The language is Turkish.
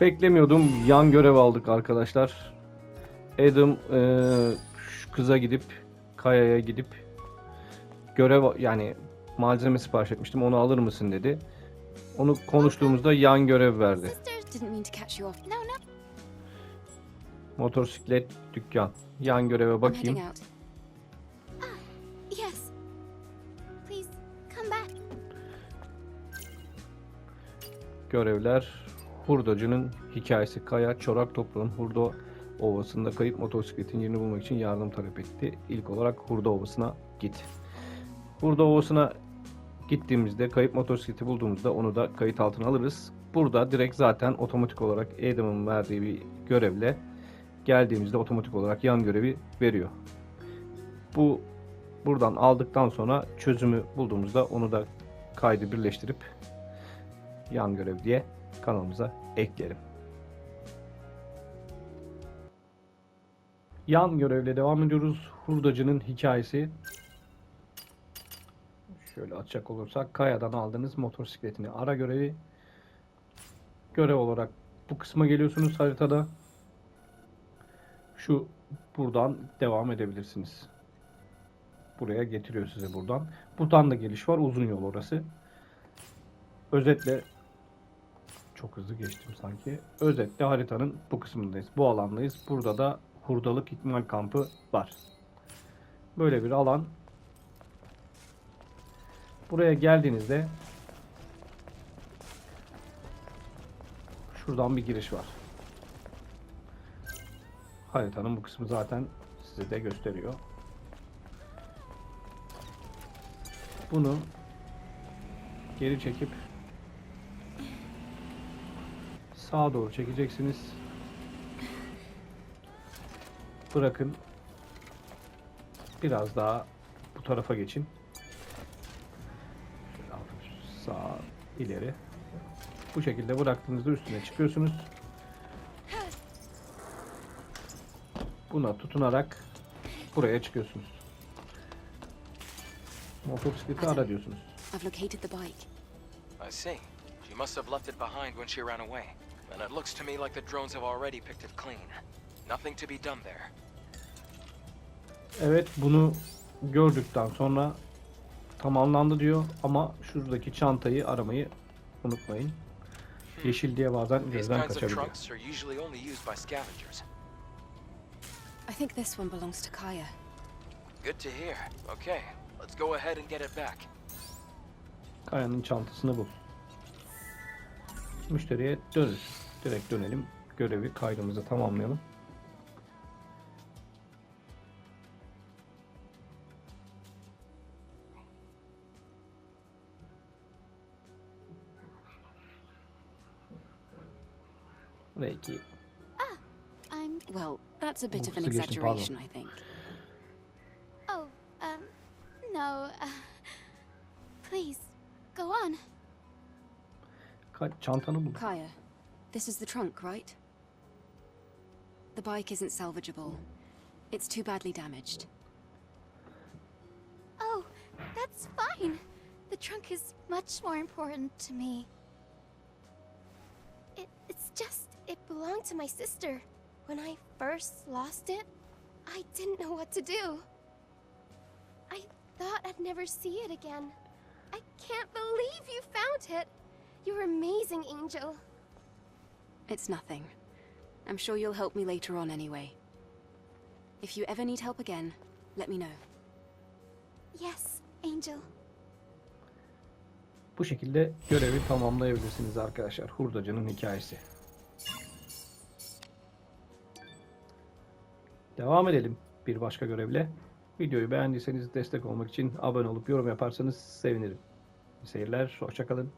Beklemiyordum. Yan görev aldık arkadaşlar. Adam eee, şu kıza gidip Kaya'ya gidip görev yani malzeme sipariş etmiştim. Onu alır mısın dedi. Onu konuştuğumuzda yan görev verdi. Motosiklet dükkan. Yan göreve bakayım. Ah. Görevler hurdacının hikayesi Kaya çorak toprağın hurda ovasında kayıp motosikletin yerini bulmak için yardım talep etti. İlk olarak hurda ovasına git. Hurda ovasına gittiğimizde kayıp motosikleti bulduğumuzda onu da kayıt altına alırız. Burada direkt zaten otomatik olarak Adam'ın verdiği bir görevle geldiğimizde otomatik olarak yan görevi veriyor. Bu buradan aldıktan sonra çözümü bulduğumuzda onu da kaydı birleştirip yan görev diye kanalımıza eklerim. Yan görevle devam ediyoruz. Hurdacının hikayesi. Şöyle açacak olursak Kaya'dan aldığınız motosikletini ara görevi. Görev olarak bu kısma geliyorsunuz haritada. Şu buradan devam edebilirsiniz. Buraya getiriyor size buradan. Buradan da geliş var. Uzun yol orası. Özetle çok hızlı geçtim sanki. Özetle haritanın bu kısmındayız. Bu alandayız. Burada da hurdalık ikmal kampı var. Böyle bir alan. Buraya geldiğinizde şuradan bir giriş var. Haritanın bu kısmı zaten size de gösteriyor. Bunu geri çekip sağa doğru çekeceksiniz. Bırakın. Biraz daha bu tarafa geçin. Sağa ileri. Bu şekilde bıraktığınızda üstüne çıkıyorsunuz. Buna tutunarak buraya çıkıyorsunuz. Motosikleti ara diyorsunuz. I've located the bike. I see. She must have left it behind when she ran away. And it looks to me like the drones have already picked it clean. Nothing to be done there. Evet bunu gördükten sonra tamamlandı diyor ama şuradaki çantayı aramayı unutmayın. Yeşil diye bazen gözden kaçabiliyor. trunks are usually only used by scavengers. I think this one belongs to Kaya. Good to hear. Okay, let's go ahead and get it back. Kaya'nın çantasını bul. Müşteriye dönün. Direkt dönelim. Görevi kaydımızı tamamlayalım. Belki I'm. Well, that's a bit of an exaggeration, I think. Oh, um, no. Uh, please, go on. Ka- çantanı bul. Kaya, this is the trunk, right? The bike isn't salvageable. It's too badly damaged. Oh, that's fine. The trunk is much more important to me. It, it's just, it belonged to my sister. When I first lost it, I didn't know what to do. I thought I'd never see it again. I can't believe you found it. You're amazing, Angel. It's nothing. I'm sure you'll help me later on anyway. If you ever need help again, let me know. Yes, Angel. Bu şekilde görevi tamamlayabilirsiniz arkadaşlar. Hurdacının hikayesi. Devam edelim bir başka görevle. Videoyu beğendiyseniz destek olmak için abone olup yorum yaparsanız sevinirim. İyi seyirler, hoşçakalın.